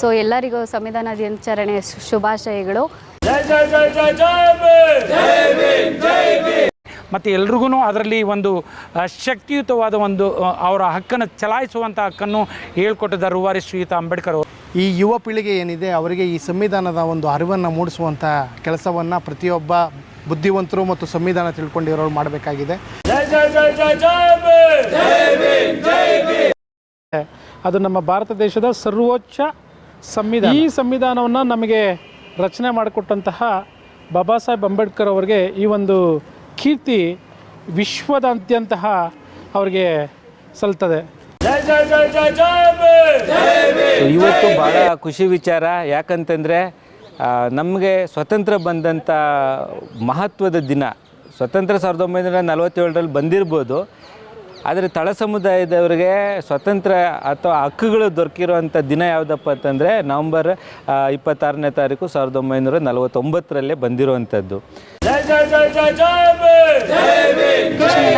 So ಎಲ್ಲರಿಗೂ ಸಂವಿಧಾನ ದಿನಾಚರಣೆ ಶುಭಾಶಯಗಳು. ಮತ್ತು ಎಲ್ರಿಗೂ ಅದರಲ್ಲಿ ಒಂದು ಶಕ್ತಿಯುತವಾದ ಒಂದು ಅವರ ಹಕ್ಕನ್ನು ಚಲಾಯಿಸುವಂಥ ಹಕ್ಕನ್ನು ಹೇಳ್ಕೊಟ್ಟಿದ್ದ ರೂವಾರಿ ಶ್ರೀಯುತ ಅಂಬೇಡ್ಕರ್ ಅವರು. ಈ ಯುವ ಪೀಳಿಗೆ ಏನಿದೆ ಅವರಿಗೆ ಈ ಸಂವಿಧಾನದ ಒಂದು ಅರಿವನ್ನು ಮೂಡಿಸುವಂಥ ಕೆಲಸವನ್ನು ಪ್ರತಿಯೊಬ್ಬ ಬುದ್ಧಿವಂತರು ಮತ್ತು ಸಂವಿಧಾನ ತಿಳ್ಕೊಂಡಿರೋರು ಮಾಡಬೇಕಾಗಿದೆ. ಅದು ನಮ್ಮ ಭಾರತ ದೇಶದ ಸರ್ವೋಚ್ಚ ಸಂವಿಧಾನ. ಈ ಸಂವಿಧಾನವನ್ನು ನಮಗೆ ರಚನೆ ಮಾಡಿಕೊಟ್ಟಂತಹ ಬಾಬಾ ಸಾಹೇಬ್ ಅಂಬೇಡ್ಕರ್ ಅವರಿಗೆ ಈ ಒಂದು ಕೀರ್ತಿ ವಿಶ್ವದಾದ್ಯಂತಹ ಅವರಿಗೆ ಸಲ್ತದೆ ಇವತ್ತು ಭಾಳ ಖುಷಿ ವಿಚಾರ. ಯಾಕಂತಂದರೆ ನಮಗೆ ಸ್ವತಂತ್ರ ಬಂದಂಥ ಮಹತ್ವದ ದಿನ. ಸ್ವತಂತ್ರ ಸಾವಿರದ ಒಂಬೈನೂರ ನಲವತ್ತೇಳರಲ್ಲಿ ಬಂದಿರ್ಬೋದು. ಆದರೆ ತಳ ಸಮುದಾಯದವರಿಗೆ ಸ್ವತಂತ್ರ ಅಥವಾ ಹಕ್ಕುಗಳು ದೊರಕಿರುವಂಥ ದಿನ ಯಾವುದಪ್ಪ ಅಂತಂದರೆ ನವಂಬರ್ ಇಪ್ಪತ್ತಾರನೇ ತಾರೀಕು ಸಾವಿರದ ಒಂಬೈನೂರ ನಲವತ್ತೊಂಬತ್ತರಲ್ಲೇ ಬಂದಿರುವಂಥದ್ದು.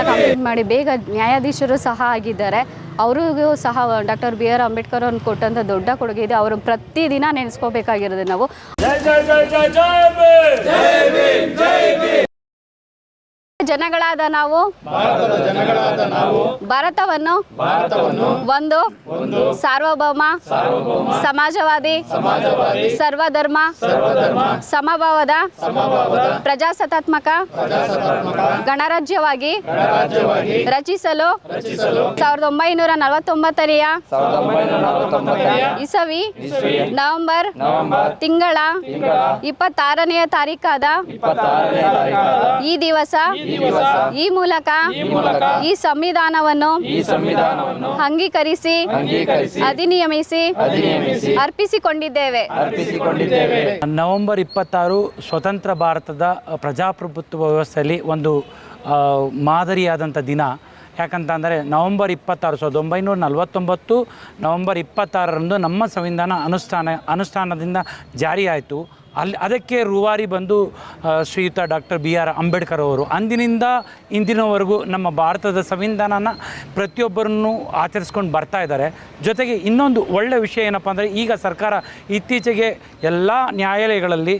ಕಂಪ್ಲೀಟ್ ಮಾಡಿ ಬೇಗ ನ್ಯಾಯಾಧೀಶರು ಸಹ ಆಗಿದ್ದಾರೆ. ಅವರಿಗೂ ಸಹ ಡಾಕ್ಟರ್ ಬಿ ಆರ್ ಅಂಬೇಡ್ಕರ್ ಅವ್ರನ್ನ ಕೊಟ್ಟಂಥ ದೊಡ್ಡ ಕೊಡುಗೆ ಇದೆ. ಅವರು ಪ್ರತಿದಿನ ನೆನೆಸ್ಕೋಬೇಕಾಗಿರೋದು ನಾವು. ಜನಗಳಾದ ನಾವು ಭಾರತವನ್ನು ಒಂದು ಸಾರ್ವಭೌಮ ಸಮಾಜವಾದಿ ಸರ್ವಧರ್ಮ ಸಮಭಾವದ ಪ್ರಜಾಸತ್ತಾತ್ಮಕ ಗಣರಾಜ್ಯವಾಗಿ ರಚಿಸಲು ಸಾವಿರದ ಒಂಬೈನೂರ ನಲವತ್ತೊಂಬತ್ತನೆಯ ಇಸವಿ ನವೆಂಬರ್ ತಿಂಗಳ ಇಪ್ಪತ್ತಾರನೆಯ ತಾರೀಕಾದ ಈ ದಿವಸ ಈ ಮೂಲಕ ಈ ಸಂವಿಧಾನವನ್ನು ಅಂಗೀಕರಿಸಿ ಅಧಿನಿಯಮಿಸಿ ಅರ್ಪಿಸಿಕೊಂಡಿದ್ದೇವೆ. ನವೆಂಬರ್ ಇಪ್ಪತ್ತಾರು ಸ್ವತಂತ್ರ ಭಾರತದ ಪ್ರಜಾಪ್ರಭುತ್ವ ವ್ಯವಸ್ಥೆಯಲ್ಲಿ ಒಂದು ಆ, ಮಾದರಿಯಾದಂಥ ದಿನ. ಯಾಕಂತಂದರೆ ನವಂಬರ್ ಇಪ್ಪತ್ತಾರು ಸಾವಿರದ ಒಂಬೈನೂರ ನಲವತ್ತೊಂಬತ್ತು ನವೆಂಬರ್ ಇಪ್ಪತ್ತಾರರಂದು ನಮ್ಮ ಸಂವಿಧಾನ ಅನುಷ್ಠಾನ ಅನುಷ್ಠಾನದಿಂದ ಜಾರಿಯಾಯಿತು. ಅಲ್ಲಿ ಅದಕ್ಕೆ ರೂವಾರಿ ಬಂದು ಶ್ರೀಯುತ ಡಾಕ್ಟರ್ ಬಿ ಆರ್ ಅಂಬೇಡ್ಕರ್ ಅವರು. ಅಂದಿನಿಂದ ಇಂದಿನವರೆಗೂ ನಮ್ಮ ಭಾರತದ ಸಂವಿಧಾನನ ಪ್ರತಿಯೊಬ್ಬರನ್ನು ಆಚರಿಸ್ಕೊಂಡು ಬರ್ತಾ ಇದ್ದಾರೆ. ಜೊತೆಗೆ ಇನ್ನೊಂದು ಒಳ್ಳೆಯ ವಿಷಯ ಏನಪ್ಪ ಅಂದರೆ ಈಗ ಸರ್ಕಾರ ಇತ್ತೀಚೆಗೆ ಎಲ್ಲ ನ್ಯಾಯಾಲಯಗಳಲ್ಲಿ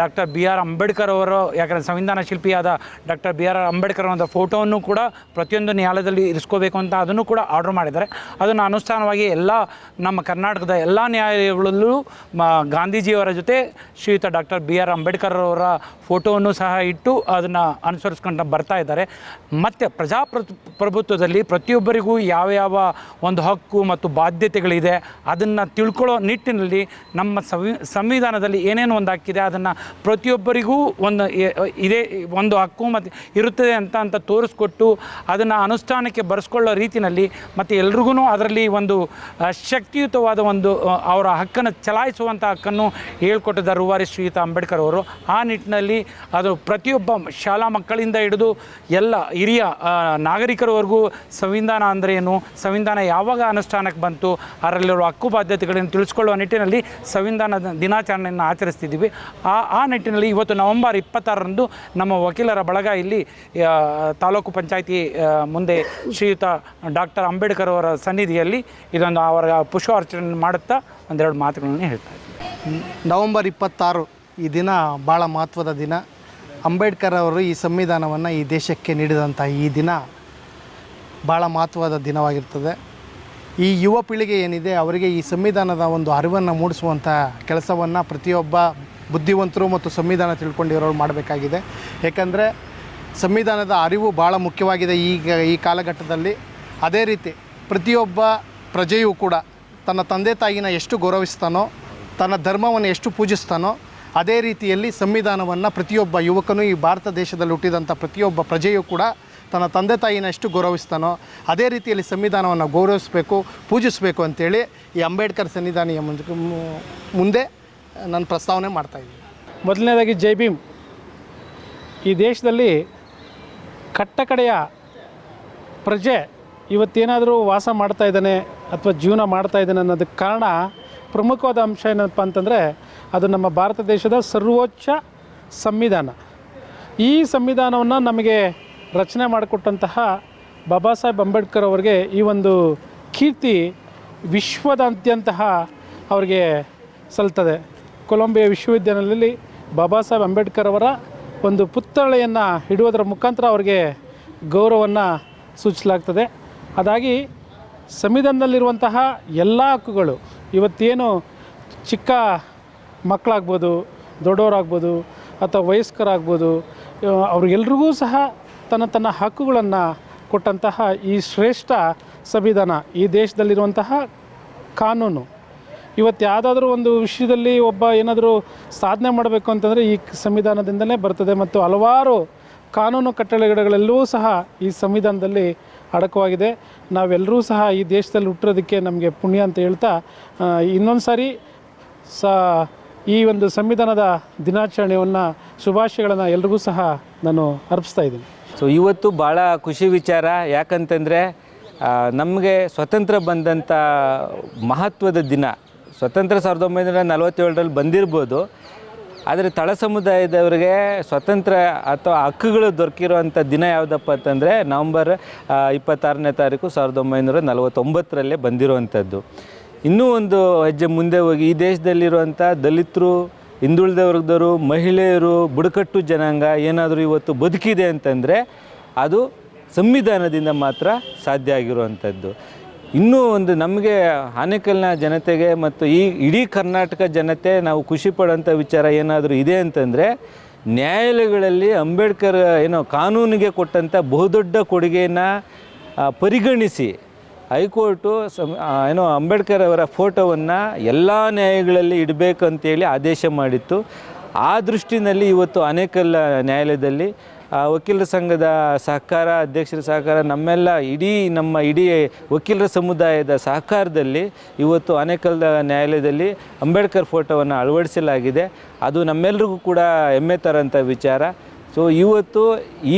ಡಾಕ್ಟರ್ ಬಿ ಆರ್ ಅಂಬೇಡ್ಕರ್ ಅವರು, ಯಾಕಂದರೆ ಸಂವಿಧಾನ ಶಿಲ್ಪಿಯಾದ ಡಾಕ್ಟರ್ ಬಿ ಆರ್ ಅಂಬೇಡ್ಕರ್ ಅವರ ಫೋಟೋವನ್ನು ಕೂಡ ಪ್ರತಿಯೊಂದು ನ್ಯಾಯಾಲಯದಲ್ಲಿ ಇರಿಸ್ಕೋಬೇಕು ಅಂತ ಅದನ್ನು ಕೂಡ ಆರ್ಡರ್ ಮಾಡಿದ್ದಾರೆ. ಅದನ್ನು ಅನುಷ್ಠಾನವಾಗಿ ಎಲ್ಲ ನಮ್ಮ ಕರ್ನಾಟಕದ ಎಲ್ಲ ನ್ಯಾಯಾಲಯಗಳಲ್ಲೂ ಗಾಂಧೀಜಿಯವರ ಜೊತೆ ಶ್ರೀಯುತ ಡಾಕ್ಟರ್ ಬಿ ಆರ್ ಅಂಬೇಡ್ಕರ್ ಅವರ ಫೋಟೋವನ್ನು ಸಹ ಇಟ್ಟು ಅದನ್ನು ಅನುಸರಿಸ್ಕೊಂಡು ಬರ್ತಾ ಇದ್ದಾರೆ. ಮತ್ತು ಪ್ರಜಾಪ್ರಭುತ್ವದಲ್ಲಿ ಪ್ರತಿಯೊಬ್ಬರಿಗೂ ಯಾವ ಯಾವ ಒಂದು ಹಕ್ಕು ಮತ್ತು ಬಾಧ್ಯತೆಗಳಿದೆ ಅದನ್ನು ತಿಳ್ಕೊಳ್ಳೋ ನಿಟ್ಟಿನಲ್ಲಿ ನಮ್ಮ ಸಂವಿ, ಸಂವಿಧಾನದಲ್ಲಿ ಏನೇನು ಒಂದು ಹಕ್ಕಿದೆ ಅದನ್ನು ಪ್ರತಿಯೊಬ್ಬರಿಗೂ ಒಂದು ಇದೇ ಒಂದು ಹಕ್ಕು ಮತ್ತು ಇರುತ್ತದೆ ಅಂತ ಅಂತ ತೋರಿಸ್ಕೊಟ್ಟು ಅದನ್ನು ಅನುಷ್ಠಾನಕ್ಕೆ ಬರೆಸ್ಕೊಳ್ಳೋ ರೀತಿಯಲ್ಲಿ ಮತ್ತು ಎಲ್ರಿಗೂ ಅದರಲ್ಲಿ ಒಂದು ಶಕ್ತಿಯುತವಾದ ಒಂದು ಅವರ ಹಕ್ಕನ್ನು ಚಲಾಯಿಸುವಂಥ ಹಕ್ಕನ್ನು ಹೇಳ್ಕೊಟ್ಟಿದ್ದಾರೆ ರೂವಾರಿ ಶ್ರೀಯುತ ಅಂಬೇಡ್ಕರ್ ಅವರು. ಆ ನಿಟ್ಟಿನಲ್ಲಿ ಅದು ಪ್ರತಿಯೊಬ್ಬ ಶಾಲಾ ಮಕ್ಕಳಿಂದ ಹಿಡಿದು ಎಲ್ಲ ಹಿರಿಯ ನಾಗರಿಕರವರೆಗೂ ಸಂವಿಧಾನ ಅಂದರೆ ಏನು, ಸಂವಿಧಾನ ಯಾವಾಗ ಅನುಷ್ಠಾನಕ್ಕೆ ಬಂತು, ಅದರಲ್ಲಿರುವ ಹಕ್ಕು ಬಾಧ್ಯತೆಗಳನ್ನು ತಿಳಿಸ್ಕೊಳ್ಳುವ ನಿಟ್ಟಿನಲ್ಲಿ ಸಂವಿಧಾನದ ದಿನಾಚರಣೆಯನ್ನು ಆಚರಿಸ್ತಿದ್ದೀವಿ. ಆ ಆ ನಿಟ್ಟಿನಲ್ಲಿ ಇವತ್ತು ನವೆಂಬರ್ ಇಪ್ಪತ್ತಾರರಂದು ನಮ್ಮ ವಕೀಲರ ಬಳಗ ಇಲ್ಲಿ ತಾಲೂಕು ಪಂಚಾಯಿತಿ ಮುಂದೆ ಶ್ರೀಯುತ ಡಾಕ್ಟರ್ ಅಂಬೇಡ್ಕರ್ ಅವರ ಸನ್ನಿಧಿಯಲ್ಲಿ ಇದೊಂದು ಅವರ ಪುಷ್ಪಾರ್ಚನೆ ಮಾಡುತ್ತಾ ಒಂದೆರಡು ಮಾತುಗಳನ್ನು ಹೇಳ್ತಾ ನವೆಂಬರ್ ಇಪ್ಪತ್ತಾರು ಈ ದಿನ ಭಾಳ ಮಹತ್ವದ ದಿನ. ಅಂಬೇಡ್ಕರ್ ಅವರು ಈ ಸಂವಿಧಾನವನ್ನು ಈ ದೇಶಕ್ಕೆ ನೀಡಿದಂಥ ಈ ದಿನ ಭಾಳ ಮಹತ್ವದ ದಿನವಾಗಿರ್ತದೆ. ಈ ಯುವ ಪೀಳಿಗೆ ಏನಿದೆ, ಅವರಿಗೆ ಈ ಸಂವಿಧಾನದ ಒಂದು ಅರಿವನ್ನು ಮೂಡಿಸುವಂಥ ಕೆಲಸವನ್ನು ಪ್ರತಿಯೊಬ್ಬ ಬುದ್ಧಿವಂತರು ಮತ್ತು ಸಂವಿಧಾನ ತಿಳ್ಕೊಂಡಿರೋರು ಮಾಡಬೇಕಾಗಿದೆ. ಏಕೆಂದರೆ ಸಂವಿಧಾನದ ಅರಿವು ಭಾಳ ಮುಖ್ಯವಾಗಿದೆ ಈಗ ಈ ಕಾಲಘಟ್ಟದಲ್ಲಿ. ಅದೇ ರೀತಿ ಪ್ರತಿಯೊಬ್ಬ ಪ್ರಜೆಯೂ ಕೂಡ ತನ್ನ ತಂದೆ ತಾಯಿನ ಎಷ್ಟು ಗೌರವಿಸ್ತಾನೋ, ತನ್ನ ಧರ್ಮವನ್ನು ಎಷ್ಟು ಪೂಜಿಸ್ತಾನೋ, ಅದೇ ರೀತಿಯಲ್ಲಿ ಸಂವಿಧಾನವನ್ನು ಪ್ರತಿಯೊಬ್ಬ ಯುವಕನು ಈ ಭಾರತ ದೇಶದಲ್ಲಿ ಹುಟ್ಟಿದಂಥ ಪ್ರತಿಯೊಬ್ಬ ಪ್ರಜೆಯೂ ಕೂಡ ತನ್ನ ತಂದೆ ತಾಯಿನ ಎಷ್ಟು ಗೌರವಿಸ್ತಾನೋ, ಅದೇ ರೀತಿಯಲ್ಲಿ ಸಂವಿಧಾನವನ್ನು ಗೌರವಿಸಬೇಕು, ಪೂಜಿಸಬೇಕು ಅಂತೇಳಿ ಈ ಅಂಬೇಡ್ಕರ್ ಸನ್ನಿಧಾನಿಯ ಮುಂದೆ ನಾನು ಪ್ರಸ್ತಾವನೆ ಮಾಡ್ತಾಯಿದ್ದೀನಿ ಮೊದಲನೇದಾಗಿ ಜೈ ಭೀಮ್. ಈ ದೇಶದಲ್ಲಿ ಕಟ್ಟಕಡೆಯ ಪ್ರಜೆ ಇವತ್ತೇನಾದರೂ ವಾಸ ಮಾಡ್ತಾ ಇದ್ದಾನೆ ಅಥವಾ ಜೀವನ ಮಾಡ್ತಾ ಇದ್ದಾನೆ ಅನ್ನೋದಕ್ಕೆ ಕಾರಣ ಪ್ರಮುಖವಾದ ಅಂಶ ಏನಪ್ಪ ಅಂತಂದರೆ ಅದು ನಮ್ಮ ಭಾರತ ದೇಶದ ಸರ್ವೋಚ್ಚ ಸಂವಿಧಾನ. ಈ ಸಂವಿಧಾನವನ್ನು ನಮಗೆ ರಚನೆ ಮಾಡಿಕೊಟ್ಟಂತಹ ಬಾಬಾ ಸಾಹೇಬ್ ಅಂಬೇಡ್ಕರ್ ಅವರಿಗೆ ಈ ಒಂದು ಕೀರ್ತಿ ವಿಶ್ವದಾದ್ಯಂತಹ ಅವರಿಗೆ ಸಲ್ತದೆ. ಕೊಲಂಬಿಯಾ ವಿಶ್ವವಿದ್ಯಾಲಯದಲ್ಲಿ ಬಾಬಾ ಸಾಹೇಬ್ ಅಂಬೇಡ್ಕರ್ ಅವರ ಒಂದು ಪುತ್ಥಳೆಯನ್ನು ಇಡುವುದರ ಮುಖಾಂತರ ಅವರಿಗೆ ಗೌರವವನ್ನು ಸೂಚಿಸಲಾಗ್ತದೆ. ಅದಾಗಿ ಸಂವಿಧಾನದಲ್ಲಿರುವಂತಹ ಎಲ್ಲ ಹಕ್ಕುಗಳು ಇವತ್ತೇನು ಚಿಕ್ಕ ಮಕ್ಕಳಾಗ್ಬೋದು, ದೊಡ್ಡವರಾಗ್ಬೋದು ಅಥವಾ ವಯಸ್ಕರಾಗ್ಬೋದು ಅವ್ರಿಗೆಲ್ರಿಗೂ ಸಹ ತನ್ನ ತನ್ನ ಹಕ್ಕುಗಳನ್ನು ಕೊಟ್ಟಂತಹ ಈ ಶ್ರೇಷ್ಠ ಸಂವಿಧಾನ ಈ ದೇಶದಲ್ಲಿರುವಂತಹ ಕಾನೂನು. ಇವತ್ತು ಯಾವುದಾದ್ರೂ ಒಂದು ವಿಷಯದಲ್ಲಿ ಒಬ್ಬ ಏನಾದರೂ ಸಾಧನೆ ಮಾಡಬೇಕು ಅಂತಂದರೆ ಈ ಸಂವಿಧಾನದಿಂದಲೇ ಬರ್ತದೆ ಮತ್ತು ಹಲವಾರು ಕಾನೂನು ಕಟ್ಟಳೆಗಳೆಲ್ಲವೂ ಸಹ ಈ ಸಂವಿಧಾನದಲ್ಲಿ ಅಡಕವಾಗಿದೆ. ನಾವೆಲ್ಲರೂ ಸಹ ಈ ದೇಶದಲ್ಲಿ ಹುಟ್ಟಿರೋದಕ್ಕೆ ನಮಗೆ ಪುಣ್ಯ ಅಂತ ಹೇಳ್ತಾ ಇನ್ನೊಂದು ಸಾರಿ ಸ, ಈ ಒಂದು ಸಂವಿಧಾನದ ದಿನಾಚರಣೆಯನ್ನು, ಶುಭಾಶಯಗಳನ್ನು ಎಲ್ರಿಗೂ ಸಹ ನಾನು ಅರ್ಪಿಸ್ತಾ ಇದ್ದೀನಿ. ಸೊ ಇವತ್ತು ಭಾಳ ಖುಷಿ ವಿಚಾರ. ಯಾಕಂತಂದರೆ ನಮಗೆ ಸ್ವತಂತ್ರ ಬಂದಂಥ ಮಹತ್ವದ ದಿನ ಸ್ವತಂತ್ರ ಸಾವಿರದ ಒಂಬೈನೂರ ನಲವತ್ತೇಳರಲ್ಲಿ ಬಂದಿರ್ಬೋದು. ಆದರೆ ತಳ ಸಮುದಾಯದವರಿಗೆ ಸ್ವತಂತ್ರ ಅಥವಾ ಹಕ್ಕುಗಳು ದೊರಕಿರುವಂಥ ದಿನ ಯಾವುದಪ್ಪ ಅಂತಂದರೆ ನವಂಬರ್ ಇಪ್ಪತ್ತಾರನೇ ತಾರೀಕು ಸಾವಿರದ ಒಂಬೈನೂರ ನಲವತ್ತೊಂಬತ್ತರಲ್ಲೇ ಬಂದಿರುವಂಥದ್ದು. ಇನ್ನೂ ಒಂದು ಹೆಜ್ಜೆ ಮುಂದೆ ಹೋಗಿ, ಈ ದೇಶದಲ್ಲಿರುವಂಥ ದಲಿತರು ಹಿಂದುಳಿದ ವರ್ಗದವರು ಮಹಿಳೆಯರು, ಬುಡಕಟ್ಟು ಜನಾಂಗ ಏನಾದರೂ ಇವತ್ತು ಬದುಕಿದೆ ಅಂತಂದರೆ ಅದು ಸಂವಿಧಾನದಿಂದ ಮಾತ್ರ ಸಾಧ್ಯ ಆಗಿರುವಂಥದ್ದು. ಇನ್ನೂ ಒಂದು ನಮಗೆ ಆನೇಕಲ್ನ ಜನತೆಗೆ ಮತ್ತು ಈ ಇಡೀ ಕರ್ನಾಟಕ ಜನತೆ ನಾವು ಖುಷಿ ಪಡೋಂಥ ವಿಚಾರ ಏನಾದರೂ ಇದೆ ಅಂತಂದರೆ, ನ್ಯಾಯಾಲಯಗಳಲ್ಲಿ ಅಂಬೇಡ್ಕರ್ ಏನೋ ಕಾನೂನಿಗೆ ಕೊಟ್ಟಂಥ ಬಹುದೊಡ್ಡ ಕೊಡುಗೆಯನ್ನು ಪರಿಗಣಿಸಿ ಹೈಕೋರ್ಟು ಸಂ ಏನೋ ಅಂಬೇಡ್ಕರ್ ಅವರ ಫೋಟೋವನ್ನು ಎಲ್ಲ ನ್ಯಾಯಗಳಲ್ಲಿ ಇಡಬೇಕು ಅಂತೇಳಿ ಆದೇಶ ಮಾಡಿತ್ತು. ಆ ದೃಷ್ಟಿನಲ್ಲಿ ಇವತ್ತು ಅನೇಕಲ್ಲ ನ್ಯಾಯಾಲಯದಲ್ಲಿ ವಕೀಲರ ಸಂಘದ ಸಹಕಾರ, ಅಧ್ಯಕ್ಷರ ಸಹಕಾರ, ನಮ್ಮೆಲ್ಲ ಇಡೀ ನಮ್ಮ ಇಡೀ ವಕೀಲರ ಸಮುದಾಯದ ಸಹಕಾರದಲ್ಲಿ ಇವತ್ತು ಆನೇಕಲ್ದ ನ್ಯಾಯಾಲಯದಲ್ಲಿ ಅಂಬೇಡ್ಕರ್ ಫೋಟೋವನ್ನು ಅಳವಡಿಸಲಾಗಿದೆ. ಅದು ನಮ್ಮೆಲ್ರಿಗೂ ಕೂಡ ಹೆಮ್ಮೆ ತರೋಂಥ ವಿಚಾರ. ಸೊ ಇವತ್ತು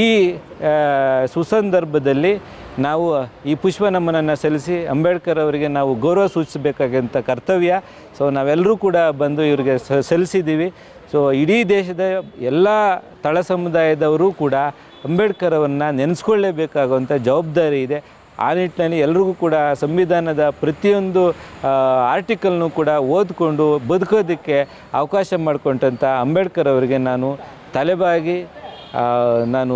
ಈ ಸುಸಂದರ್ಭದಲ್ಲಿ ನಾವು ಈ ಪುಷ್ಪ ನಮ್ಮನನ್ನು ಸಲ್ಲಿಸಿ ಅಂಬೇಡ್ಕರ್ ಅವರಿಗೆ ನಾವು ಗೌರವ ಸೂಚಿಸಬೇಕಾದಂಥ ಕರ್ತವ್ಯ. ಸೊ ನಾವೆಲ್ಲರೂ ಕೂಡ ಬಂದು ಇವರಿಗೆ ಸಲ್ಲಿಸಿದ್ದೀವಿ. ಸೊ ಇಡೀ ದೇಶದ ಎಲ್ಲ ತಳ ಸಮುದಾಯದವರು ಕೂಡ ಅಂಬೇಡ್ಕರ್ ಅವರನ್ನು ನೆನೆಸ್ಕೊಳ್ಳೇಬೇಕಾಗುವಂಥ ಜವಾಬ್ದಾರಿ ಇದೆ. ಆ ನಿಟ್ಟಿನಲ್ಲಿ ಎಲ್ರಿಗೂ ಕೂಡ ಸಂವಿಧಾನದ ಪ್ರತಿಯೊಂದು ಆರ್ಟಿಕಲ್ನು ಕೂಡ ಓದ್ಕೊಂಡು ಬದುಕೋದಕ್ಕೆ ಅವಕಾಶ ಮಾಡಿಕೊಂಡಂಥ ಅಂಬೇಡ್ಕರ್ ಅವರಿಗೆ ನಾನು ತಲೆಬಾಗಿ ನಾನು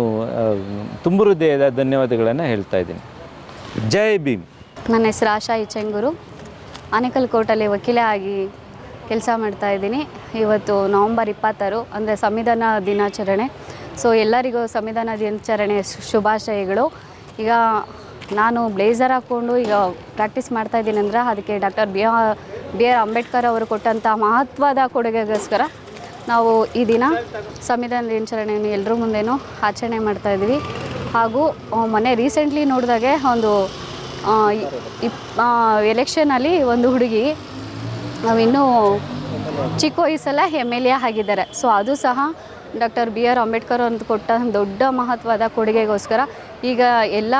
ತುಂಬ ಹೃದಯದ ಧನ್ಯವಾದಗಳನ್ನು ಹೇಳ್ತಾ ಇದ್ದೀನಿ. ಜೈ ಭೀಮ್. ನನ್ನ ಹೆಸರು ಆಶಾ ಇಚಂಗೂರು. ಆನೇಕಲ್ ಕೋರ್ಟಲ್ಲಿ ವಕೀಲೆ ಆಗಿ ಕೆಲಸ ಮಾಡ್ತಾ ಇದ್ದೀನಿ. ಇವತ್ತು ನವಂಬರ್ ಇಪ್ಪತ್ತಾರು, ಅಂದರೆ ಸಂವಿಧಾನ ದಿನಾಚರಣೆ. ಸೊ ಎಲ್ಲರಿಗೂ ಸಂವಿಧಾನ ದಿನಾಚರಣೆ ಶುಭಾಶಯಗಳು. ಈಗ ನಾನು ಬ್ಲೇಸರ್ ಹಾಕ್ಕೊಂಡು ಈಗ ಪ್ರಾಕ್ಟೀಸ್ ಮಾಡ್ತಾ ಇದ್ದೀನಿ ಅಂದ್ರೆ ಅದಕ್ಕೆ doctor B R B R Ambedkar ಅವರು ಕೊಟ್ಟಂಥ ಮಹತ್ವದ ಕೊಡುಗೆಗೋಸ್ಕರ ನಾವು ಈ ದಿನ ಸಂವಿಧಾನ ದಿನಾಚರಣೆಯನ್ನು ಎಲ್ಲರ ಮುಂದೆನೂ ಆಚರಣೆ ಮಾಡ್ತಾ ಇದ್ದೀವಿ. ಹಾಗೂ ಮೊನ್ನೆ ರೀಸೆಂಟ್ಲಿ ನೋಡಿದಾಗೆ ಒಂದು ಎಲೆಕ್ಷನಲ್ಲಿ ಒಂದು ಹುಡುಗಿ, ನಾವಿನ್ನೂ ಚಿಕ್ಕ ವಯಸ್ಸಲ್ಲ ಎಂ ಎಲ್ ಎ ಆಗಿದ್ದಾರೆ. ಸೊ ಅದು ಸಹ ಡಾಕ್ಟರ್ ಬಿ ಆರ್ ಅಂಬೇಡ್ಕರ್ ಅಂತ ಕೊಟ್ಟ ದೊಡ್ಡ ಮಹತ್ವದ ಕೊಡುಗೆಗೋಸ್ಕರ ಈಗ ಎಲ್ಲ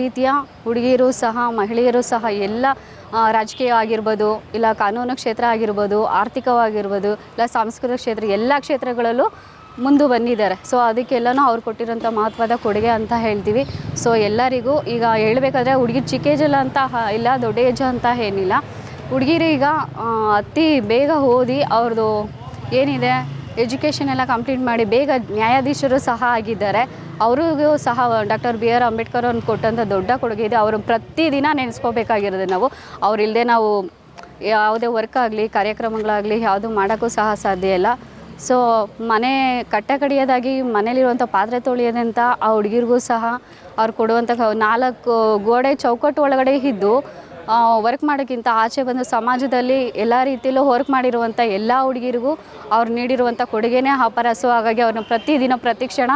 ರೀತಿಯ ಹುಡುಗಿಯರು ಸಹ, ಮಹಿಳೆಯರು ಸಹ ಎಲ್ಲ ರಾಜಕೀಯ ಆಗಿರ್ಬೋದು, ಇಲ್ಲ ಕಾನೂನು ಕ್ಷೇತ್ರ ಆಗಿರ್ಬೋದು, ಆರ್ಥಿಕವಾಗಿರ್ಬೋದು, ಇಲ್ಲ ಸಾಂಸ್ಕೃತಿಕ ಕ್ಷೇತ್ರ, ಎಲ್ಲ ಕ್ಷೇತ್ರಗಳಲ್ಲೂ ಮುಂದೆ ಬಂದಿದ್ದಾರೆ. ಸೊ ಅದಕ್ಕೆಲ್ಲನೂ ಅವ್ರು ಕೊಟ್ಟಿರೋಂಥ ಮಹತ್ವದ ಕೊಡುಗೆ ಅಂತ ಹೇಳ್ತೀವಿ. ಸೊ ಎಲ್ಲರಿಗೂ ಈಗ ಹೇಳಬೇಕಾದ್ರೆ ಹುಡುಗಿ ಚಿಕ್ಕ ಏಜಲ್ಲ ಅಂತ ಇಲ್ಲ ದೊಡ್ಡ ಏಜ್ ಅಂತ ಏನಿಲ್ಲ. ಹುಡುಗಿರು ಈಗ ಅತಿ ಬೇಗ ಓದಿ ಅವ್ರದ್ದು ಏನಿದೆ ಎಜುಕೇಷನ್ ಎಲ್ಲ ಕಂಪ್ಲೀಟ್ ಮಾಡಿ ಬೇಗ ನ್ಯಾಯಾಧೀಶರು ಸಹ ಆಗಿದ್ದಾರೆ. ಅವರಿಗೂ ಸಹ ಡಾಕ್ಟರ್ ಬಿ ಆರ್ ಅಂಬೇಡ್ಕರ್ ಅವ್ರನ್ನ ಕೊಟ್ಟಂಥ ದೊಡ್ಡ ಕೊಡುಗೆ ಇದೆ. ಅವರು ಪ್ರತಿದಿನ ನೆನೆಸ್ಕೋಬೇಕಾಗಿರೋದು ನಾವು. ಅವರಿಲ್ಲದೆ ನಾವು ಯಾವುದೇ ವರ್ಕ್ ಆಗಲಿ, ಕಾರ್ಯಕ್ರಮಗಳಾಗಲಿ ಯಾವುದು ಮಾಡೋಕ್ಕೂ ಸಹ ಸಾಧ್ಯ ಇಲ್ಲ. ಸೊ ಮನೆ ಕಟ್ಟ ಕಡಿಯೋದಾಗಿ ಮನೇಲಿರುವಂಥ ಪಾತ್ರೆ ತೊಳೆಯೋದಂತ ಆ ಹುಡುಗಿರಿಗೂ ಸಹ ಅವ್ರು ಕೊಡುವಂಥ ನಾಲ್ಕು ಗೋಡೆ ಚೌಕಟ್ಟು ಒಳಗಡೆ ಇದ್ದು ವರ್ಕ್ ಮಾಡೋಕ್ಕಿಂತ ಆಚೆ ಬಂದು ಸಮಾಜದಲ್ಲಿ ಎಲ್ಲ ರೀತಿಯಲ್ಲೂ ವರ್ಕ್ ಮಾಡಿರುವಂಥ ಎಲ್ಲ ಹುಡುಗಿರಿಗೂ ಅವ್ರು ನೀಡಿರುವಂಥ ಕೊಡುಗೆನೇ ಅಪಾರ. ಸೊ ಹಾಗಾಗಿ ಅವ್ರನ್ನ ಪ್ರತಿದಿನ ಪ್ರತಿ ಕ್ಷಣ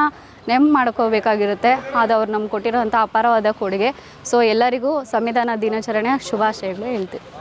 ನೆಮ್ ಮಾಡ್ಕೋಬೇಕಾಗಿರುತ್ತೆ. ಅದು ಅವ್ರು ನಮ್ಗೆ ಕೊಟ್ಟಿರುವಂಥ ಅಪಾರವಾದ ಕೊಡುಗೆ. ಸೊ ಎಲ್ಲರಿಗೂ ಸಂವಿಧಾನ ದಿನಾಚರಣೆಯ ಶುಭಾಶಯಗಳು ಹೇಳ್ತೀವಿ.